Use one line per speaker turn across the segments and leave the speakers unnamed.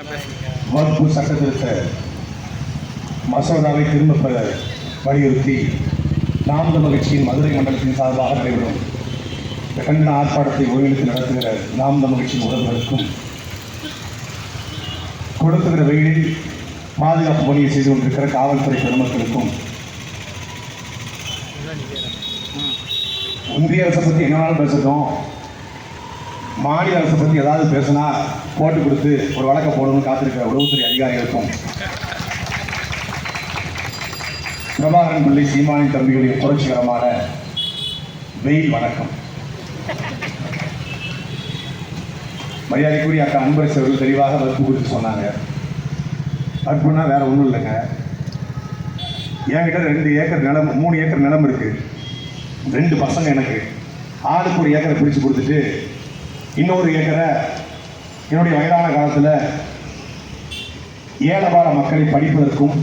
வகுப்பு சட்ட திருத்த மசோதாவை திரும்பப் பெற வலியுறுத்தி நாம் தமிழ் கட்சியின் மதுரை மண்டலத்தின் சார்பாக நடைபெறும் கண்டன ஆர்ப்பாட்டத்தை ஒருங்கிணைத்து நடத்துகிற நாம் தமிழ் கட்சியின் உறவுகளுக்கும் கொடுத்துகிற வெயிலில் பாதுகாப்பு பணியை செய்து கொண்டிருக்கிற காவல்துறை பெருமக்களுக்கும் இந்திய அரசை பற்றி என்ன வேணாலும் பேசட்டும். மாநில அரசை பற்றி ஏதாவது பேசினா போட்டு கொடுத்து ஒரு வழக்கை போடணும்னு காத்திருக்கிற உளவுத்துறை அதிகாரிகளுக்கும். பிரபாகரன் பிள்ளை சீமானின் தம்பிகளின் புரட்சிகரமான வெயில் வணக்கம். மரியாதைக்குரிய அக்கா அன்பரசு அவர்கள் தெளிவாக வகுப்பு குறித்து சொன்னாங்க. வகுப்புனா வேற ஒன்றும் இல்லைங்க. என்கிட்ட ரெண்டு ஏக்கர் நிலம் மூணு ஏக்கர் நிலம் இருக்கு. ரெண்டு பசங்க எனக்கு. ஆளுக்கு ஒரு ஏக்கரை பிரித்து கொடுத்துட்டு இன்னொரு ஏக்கரை என்னுடைய வயதான காலத்தில் ஏழபால மக்களை படிப்பதற்கும்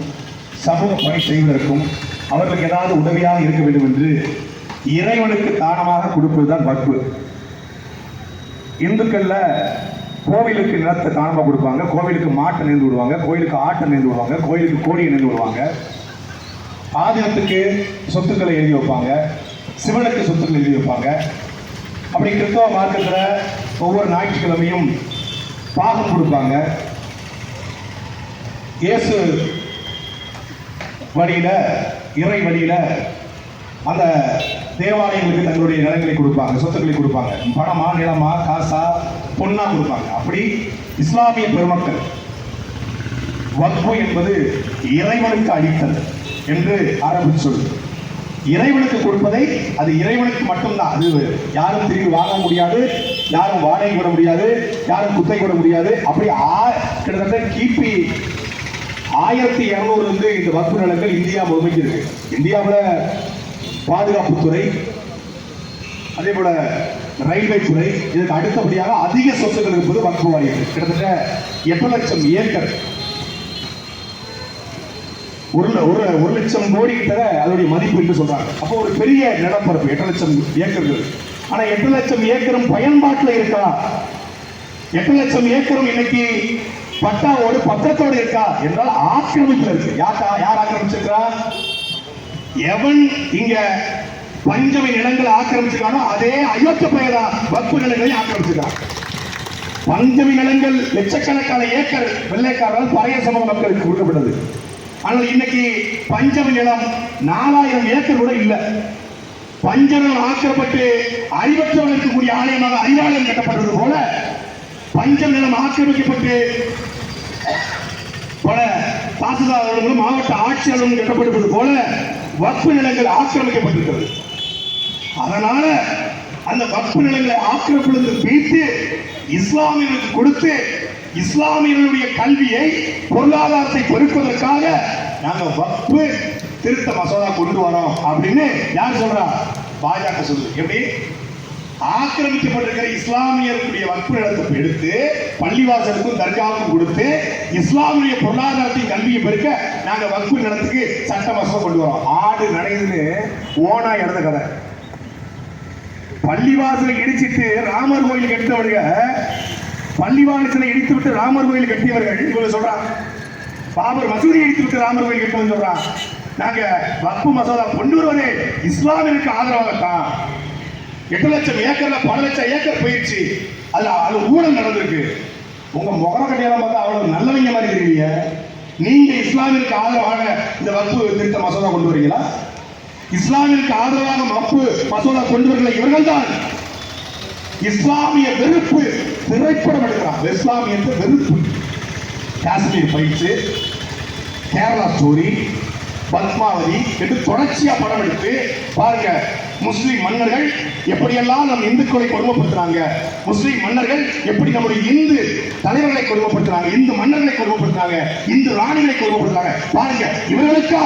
சமூக பணி செய்வதற்கும் அவர்களுக்கு ஏதாவது உதவியாக இருக்க வேண்டும் என்று இறைவனுக்கு தானமாக கொடுப்பதுதான் வக்பு இந்துக்கள்ல கோவிலுக்கு நிலத்தை தானமாக கொடுப்பாங்க கோவிலுக்கு மாட்டை நேர்ந்து விடுவாங்க கோயிலுக்கு ஆட்டை நேர்ந்து விடுவாங்க கோயிலுக்கு கோடியை நேர்ந்து விடுவாங்க. ஆதினத்துக்கு சொத்துக்களை எழுதி வைப்பாங்க சிவனுக்கு சொத்துக்கள் எழுதி வைப்பாங்க. அப்படி கிறிஸ்தவ மார்க்கத்தில் ஒவ்வொரு ஞாயிற்றுக்கிழமையும் பாகம் கொடுப்பாங்க. இயேசு வழியில் இறை வழியில் அந்த தேவாலயங்களுக்கு தங்களுடைய நிலங்களை கொடுப்பாங்க சொத்துக்களை கொடுப்பாங்க. பணமா நிலமா காசா பொண்ணா கொடுப்பாங்க. அப்படி இஸ்லாமிய பெருமக்கள் வக்பு என்பது இறைவனுக்கு அளித்தல் என்று ஆரம்பித்து இறைவனுக்கு கொடுப்பதை அது இறைவனுக்கு மட்டும்தான். அது யாரும் திரும்பி வாங்க முடியாது யாரும் வாடகை விட முடியாது யாரும் குத்தை விட முடியாது. அப்படி ஆ- கிட்டத்தட்ட கிபி ஆயிரத்தி இரநூறுலேருந்து இந்த வகுப்பு நிலங்கள் இந்தியா முழுமைக்கு இருக்கு. இந்தியாவில் பாதுகாப்புத்துறை அதே போல ரயில்வே துறை இதுக்கு அடுத்தபடியாக அதிக சொத்துக்கள் இருப்பது வக்பு வாரியம் கிட்டத்தட்ட எட்டு லட்சம் ஏக்கர் ஒரு ஒரு ஒரு லட்சம் கோடி கிட்ட அதோடைய மதிப்பு என்று சொல்றாங்க. அப்போ ஒரு பெரிய நிலப்பரப்பு எட்டு லட்சம் ஏக்கர்கள். ஆனா எட்டு லட்சம் ஏக்கரும் பயன்பாட்டில் இருக்கா? எட்டு லட்சம் ஏக்கரும் இன்னைக்கு பட்டாவோடு பத்திரத்தோடு இருக்கா? என்றால் ஆக்கிரமிப்புல இருக்கு. யாக்கா யார் ஆக்கிரமிச்சிருக்கா எவன் இங்க பஞ்சமி நிலங்களை ஆக்கிரமிச்சிருக்கானோ அதே அயோக்கிய பெயரா வக்பு நிலங்களை ஆக்கிரமிச்சிருக்கான். பஞ்சமி நிலங்கள் லட்சக்கணக்கான ஏக்கர் வெள்ளைக்காரர்கள் பழைய சமூக மக்களுக்கு கொடுக்கப்பட்டது ஆனால் இன்னைக்கு பஞ்சமி நிலம் நாலாயிரம் ஏக்கர் கூட இல்லை. பஞ்சமம் ஆக்கப்பட்டு அறிவற்றவர்களுக்கு கூடிய ஆலயமாக அறிவாலயம் கட்டப்பட்டது போல பஞ்சம் நிலம் ஆக்கிரமிக்கப்பட்டு பல தாசில்தார்களும் மாவட்ட ஆட்சியாளர்களும் கட்டப்பட்டது போல வக்பு நிலங்கள் ஆக்கிரமிக்கப்பட்டிருக்கிறது. அதனால அந்த வக்பு நிலங்களை ஆக்கிரமிப்பிலிருந்து பிரித்து இஸ்லாமியர்களுக்கு கொடுத்து இஸ்லாமியர்களுடைய கல்வியை பொருளாதாரத்தை பெருக்குவதற்காக நாங்க வக்பு திருத்த மசோதா கொண்டு வரோம் அப்படின்னு யார் சொல்றா? பாஜக சொல்லுது. எப்படி? ஆக்கிரமிக்கப்பட்டிருக்கிற இஸ்லாமியர்களுடைய வக்பு நிலத்தை எடுத்து பள்ளிவாசலுக்கும் தர்காவுக்கும் கொடுத்து இஸ்லாமிய பொருளாதாரத்தையும் கல்வியை பெருக்க நாங்க வக்பு நிலத்துக்கு சட்ட மசோதா கொண்டு வரோம். ஆடு நடையுதுன்னு ஓனா இறந்த கதை. பள்ளிவாசலை இடிச்சிட்டு ராமர் கோயில் கட்டினவங்க பள்ளிவாசலை இடித்து விட்டு ராமர் கோயில் கட்டியவர்கள் இவங்க சொல்றாங்க பாபர் மசூதி இடித்து விட்டு ராமர் கோயில் கட்டவங்க சொல்றாங்க நாங்க வக்பு மசோதா கொண்டு வருவதே இஸ்லாமிற்கு ஆதரவாகத்தான். எட்டு லட்சம் ஏக்கர்ல பல லட்சம் ஏக்கர் போயிடுச்சு அதுல அது ஊழல் நடந்திருக்கு. உங்க முகர கட்டியெல்லாம் பார்த்தா அவ்வளவு நல்லவங்க மாதிரி தெரியல நீங்க இஸ்லாமிற்கு ஆதரவாக இந்த வக்பு திருத்த மசோதா கொண்டு வரீங்களா? இஸ்லாமிற்கு ஆதரவாக மப்பு மசோதா கொண்டு வருகிற இவர்கள்தான். இஸ்லாமிய வெறுப்பு திரைப்படம் எடுக்கிறார் இஸ்லாமிய வெறுப்பு. காஷ்மீர் பயிற்சி கேரளா ஸ்டோரி பத்மாவதி என்று தொடர்ச்சியா படம் எடுத்து பாருங்க முஸ்லிம் மன்னர்கள் எப்படியெல்லாம் நம் இந்துக்களை கொடுமைப்படுத்துறாங்க முஸ்லிம் மன்னர்கள் எப்படி நம்முடைய இந்து தலைவர்களை கொடுமைப்படுத்துறாங்க இந்து மன்னர்களை கொடுமைப்படுத்துறாங்க இந்து ராணிகளை கொடுமைப்படுத்துறாங்க. பாருங்க இவர்களுக்கா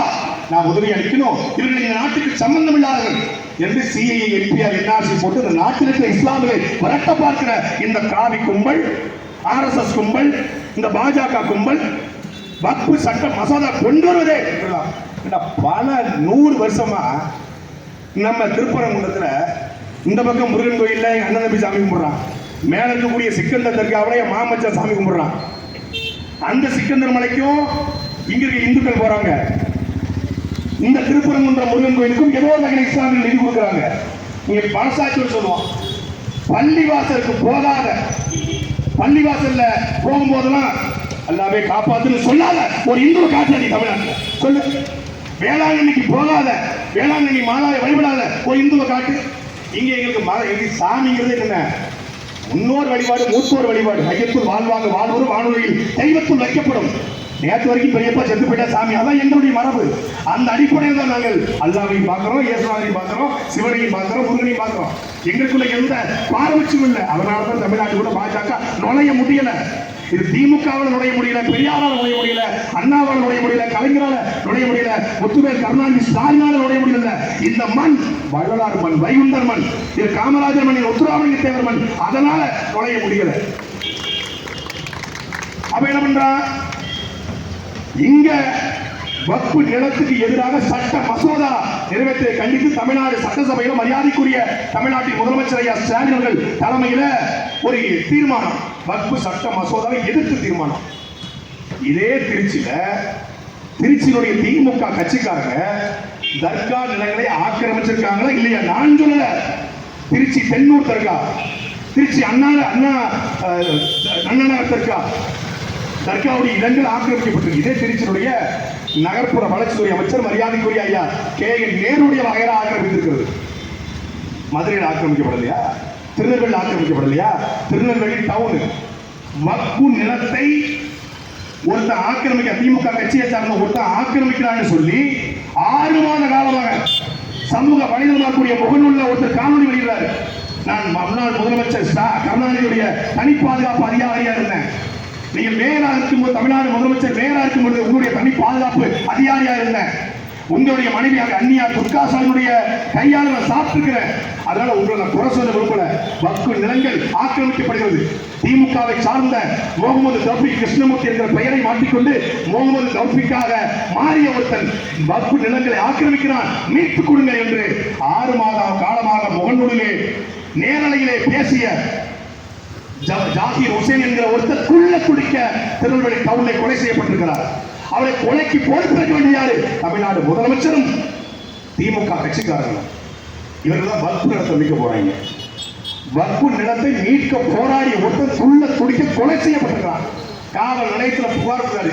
நான் உதவி அளிக்கணும். இவர்கள் இந்த நாட்டுக்கு சம்பந்தம் இல்லாதவர்கள் என்று சிஐஏ எம்பிஆர் என்ஆர்சி போட்டு இந்த நாட்டில் இருக்கிற இஸ்லாமியர்களை விரட்ட பார்க்கிற இந்த காவி கும்பல் ஆர்எஸ்எஸ் கும்பல் இந்த பாஜக கும்பல் வக்பு சட்ட மசோதா கொண்டு வருவதே பல நூறு வருஷமா நம்ம திருப்பரங்குன்றத்துல இந்த பக்கம் முருகன் கோயில்ல அண்ணன் தம்பி சாமி கும்பிடுறான். மேல இருக்கக்கூடிய சிக்கந்த தர்காவில மாமச்சா சாமி கும்பிடுறான். அந்த சிக்கந்தர் மலைக்கும் இங்க இருக்க இந்துக்கள் போறாங்க. இந்த திருப்பரங்குன்ற முருகன் கோயிலுக்கும் ஏதோ ஒரு வகையில் இஸ்லாமியர்கள் நிதி கொடுக்குறாங்க. நீங்க மனசாட்சியோடு சொல்லுவோம். பள்ளிவாசலுக்கு போகாத. பள்ளிவாசல்ல போகும்போதெல்லாம் எல்லாமே காப்பாத்துன்னு சொல்லாத. ஒரு இந்து காட்டாதி நீ சொல்லு. வேளாங்கண்ணிக்கு போகாத. வேளாங்கண்ணி மாதாவை வழிபடாத. ஒரு இந்துவை காட்டு. இங்க எங்களுக்கு மத எங்க சாமிங்கிறது என்ன முன்னோர் வழிபாடு மூத்தோர் வழிபாடு. ஐயத்துள் வாழ்வாங்க வாழ்வரும் வானொலியில் தெய்வத்துள் வைக்கப்படும். நேற்று வரைக்கும் பெரியப்பா செத்து போயிட்டா சாமி அதான் எங்களுடைய மரபு. அந்த அடிப்படையில் தான் நாங்கள் அல்லாவையும் பார்க்குறோம் இயேசுவாவையும் பார்க்குறோம் சிவனையும் பார்க்குறோம் முருகனையும் பார்க்குறோம். எங்களுக்குள்ள எந்த பாரபட்சம் இல்லை. அதனால தான் தமிழ்நாட்டு கூட பாஜக நுழைய முடியல. இது திமுகவில் நுழைய முடியல பெரியாரால் நுழைய முடியல அண்ணாவால் நுழைய முடியல கலைஞரால நுழைய முடியல முத்துவேல் கருணாநிதி ஸ்டாலினால் நுழைய முடியல. இந்த மண் வள்ளலார் மண் வைகுண்டர் மண் இது காமராஜர் மண் ஒத்துராமலிங்க தேவர் மண் அதனால நுழைய முடியல. அப்ப என்ன பண்றான் இங்க வக்பு நிலத்துக்கு எதிராக சட்ட மசோதா நிறைவேற்றியை கண்டித்து தமிழ்நாடு சட்டசபையில மரியாதைக்குரிய தமிழ்நாட்டின் முதலமைச்சர் ஐயா ஸ்டாலின் அவர்கள் தலைமையில ஒரு தீர்மானம். வக்பு சட்ட மசோதாவை எதிர்த்து தீர்மானம். இதே திருச்சியில திருச்சியினுடைய திமுக கட்சிக்காரங்க தர்கா நிலங்களை ஆக்கிரமிச்சிருக்காங்களா இல்லையா? நான் சொல்லல. திருச்சி தென்னூர் தர்கா திருச்சி அண்ணா அண்ணா அஹ், தர்கா. தர்காவுடைய இடங்கள் ஆக்கிரமிக்கப்பட்டிருக்கு இதே திருச்சியினுடைய நகர்ப்புற வளர்ச்சித்துறை அமைச்சர் மரியாதைக்குரிய ஐயா கே என் நேருடைய வகையில ஆக்கிரமித்திருக்கிறது. மதுரையில் ஆக்கிரமிக்கப்படலையா? திருநெல்வேலி ஆக்கிரமிக்கப்படலையா? திருநெல்வேலி டவுனு வக்கு நிலத்தை ஒருத்தன் ஆக்கிரமிக்க திமுக கட்சியை சார்ந்த ஒருத்தன் ஆக்கிரமிக்கிறான்னு சொல்லி ஆறு மாத காலமாக சமூக வலைதளமாக்கூடிய முகநூலில் ஒருத்தர் காணொலி வெளியிடுறாரு. நான் முன்னாள் முதலமைச்சர் கருணாநிதியுடைய தனி பாதுகாப்பு அதிகாரியா இருந்தேன். நீங்க மேயரா இருக்கும்போது தமிழ்நாடு முதலமைச்சர் மேயரா இருக்கும்போது உங்களுடைய தனி பாதுகாப்பு அதிகாரியா இருந்த உங்களுடைய மனைவியாக அந்நியார் துர்காசாமியுடைய கையால் நான் சாப்பிட்டுக்கிறேன் அதனால உங்களை நான் குறை சொல்ல விரும்பல. வக்கு நிலங்கள் ஆக்கிரமிக்கப்படுகிறது. திமுகவை சார்ந்த முகமது தௌபிக் கிருஷ்ணமூர்த்தி என்கிற பெயரை மாற்றிக்கொண்டு முகமது தௌபிக்காக மாறிய ஒருத்தன் வக்கு நிலங்களை ஆக்கிரமிக்கிறான். மீட்டுக் கொடுங்க என்று ஆறு மாத காலமாக முகநூலிலே நேரலையிலே பேசிய ஜாகிர் ஹுசேன் என்கிற ஒருத்தர் குடிக்க திருநெல்வேலி டவுனில் கொலை செய்யப்பட்டிருக்கிறார். அவரை கொலைக்கு பொறுப்பேற்க வேண்டிய யாரு? தமிழ்நாடு முதலமைச்சரும் திமுக கட்சிக்காரர்களும். இவர்கள் தான் வக்பு நிலத்தை மீட்க போறாங்க. வகுப்பு நிலத்தை மீட்க போராடிய ஒருத்தர் துள்ள துடிக்க கொலை செய்யப்பட்டிருக்கிறார் காவல் நிலையத்தில் புகார் கொடுத்தாரு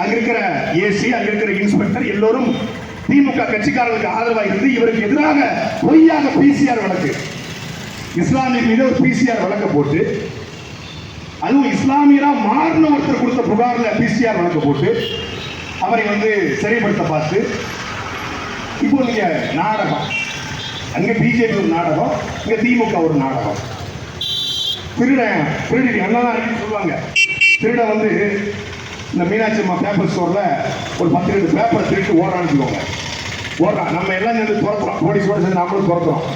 அங்க இருக்கிற ஏசி அங்க இருக்கிற இன்ஸ்பெக்டர் எல்லோரும் திமுக கட்சிக்காரர்களுக்கு ஆதரவாக இருந்து இவருக்கு எதிராக பொய்யாக பிசிஆர் வழக்கு. இஸ்லாமிய மீது ஒரு பிசிஆர் வழக்க போட்டு அதுவும் இஸ்லாமியரா மாறின ஒருத்தர் கொடுத்த புகார்ல பிசிஆர் வழக்கு போட்டு அவரை வந்து சிறைப்படுத்த பார்த்து இப்போ நீங்க நாடகம். அங்க பிஜேபி ஒரு நாடகம் இங்க திமுக ஒரு நாடகம். திருட திருடி அண்ணா சொல்லுவாங்க. திருட வந்து இந்த மீனாட்சி அம்மா பேப்பர் ஸ்டோர்ல ஒரு பத்து ரெண்டு பேப்பர் திருட்டு ஓடுறான்னு சொல்லுவாங்க. ஓடுறான் நம்ம எல்லாம் சேர்ந்து துரத்துறோம். போலீஸோட சேர்ந்து நம்மளும் துரத்துறோம்.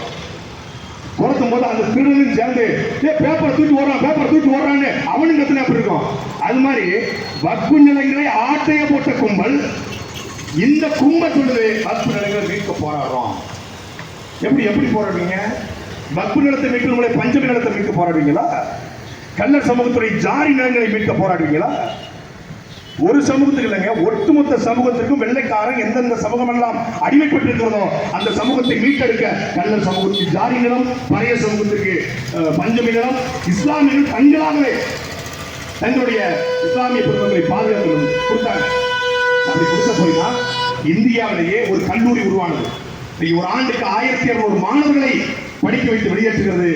துரத்தும் போது அந்த திருடனும் சேர்ந்து ஏ பேப்பர் தூக்கி ஓடுறான் பேப்பர் தூக்கி ஓடுறான்னு அவனும் கத்துனா அப்படி இருக்கும்? அது மாதிரி வக்பு நிலைகளை ஆட்டைய போட்ட கும்பல் இந்த கும்பல் சொல்லுது வக்பு நிலைகளை மீட்க போராடுறோம். எப்படி எப்படி போராடுவீங்க? வக்பு நிலத்தை மீட்கிறவங்களை பஞ்சமி நிலத்தை மீட்க போராடுவீங்களா? கள்ளர் சமூகத்துடைய ஜாரி நிலங்களை மீட்க போராடுவீங்களா? ஒரு சமூகத்துக்கு இல்லைங்க ஒட்டுமொத்த சமூகத்திற்கும் வெள்ளைக்காரன் எந்தெந்த சமூகம் எல்லாம் அடிமைப்பட்டிருக்கிறதோ அந்த சமூகத்தை மீட்டெடுக்க நல்ல சமூகத்துக்கு ஜாதி நிலம் பழைய சமூகத்திற்கு பஞ்சமி நிலம் இஸ்லாமியர்கள் தங்களாகவே தங்களுடைய இஸ்லாமிய குடும்பங்களை பாதுகாத்து கொடுத்தாங்க. அப்படி கொடுத்த போய்னா இந்தியாவிலேயே ஒரு கல்லூரி உருவானது. ஒரு ஆண்டுக்கு ஆயிரத்தி இருநூறு மாணவர்களை படிக்க வைத்து வெளியேற்றுகிறது.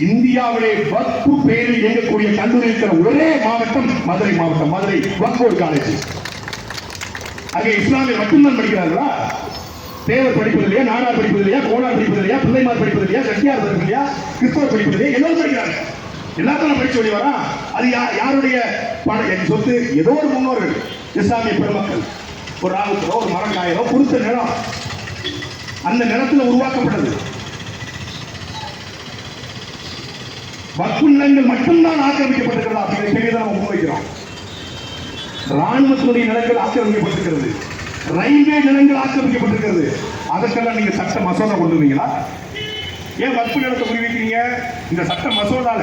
இந்தியாவிலே வக்பு பேரில் இயங்கக்கூடிய கல்லூரி இருக்கிற ஒரே மாவட்டம் மதுரை மாவட்டம். மதுரை வக்போர்டு காலேஜ் அங்கே இஸ்லாமியர் மட்டும்தான் படிக்கிறார்களா? தேவர் படிப்பது இல்லையா? நாடார் படிப்பது இல்லையா? கோலார் படிப்பது இல்லையா? பிள்ளைமார் படிப்பது இல்லையா? சட்டியார் படிப்பது இல்லையா? கிறிஸ்தவர் படிப்பது இல்லையா? எல்லாரும் படிக்கிறாங்க. எல்லாத்தையும் படிச்சு வெளியே வரா அது யா- யாருடைய பண என் சொத்து? ஏதோ ஒரு முன்னோர்கள். இஸ்லாமிய பெருமக்கள். ஒரு ராவுத்தரோ ஒரு மரக்காயரோ கொடுத்த நிலம் அந்த நிலத்தில் உருவாக்கப்பட்டது. வக்கு நிலங்கள் மட்டும்தான் ஆக்கிரமிக்கப்பட்டிருக்கிறதா? அப்படிங்கிற கேள்வியை தான் நம்ம முன்வைக்கிறோம். ராணுவத்தினுடைய நிலங்கள் ஆக்கிரமிக்கப்பட்டிருக்கிறது. ரயில்வே நிலங்கள் ஆக்கிரமிக்கப்பட்டிருக்கிறது. அதற்கெல்லாம் நீங்க சட்ட மசோதா கொண்டு வந்தீங்களா ஏன் வக்பு நிலத்தை முடிவீங்க இந்த சட்ட மசோதால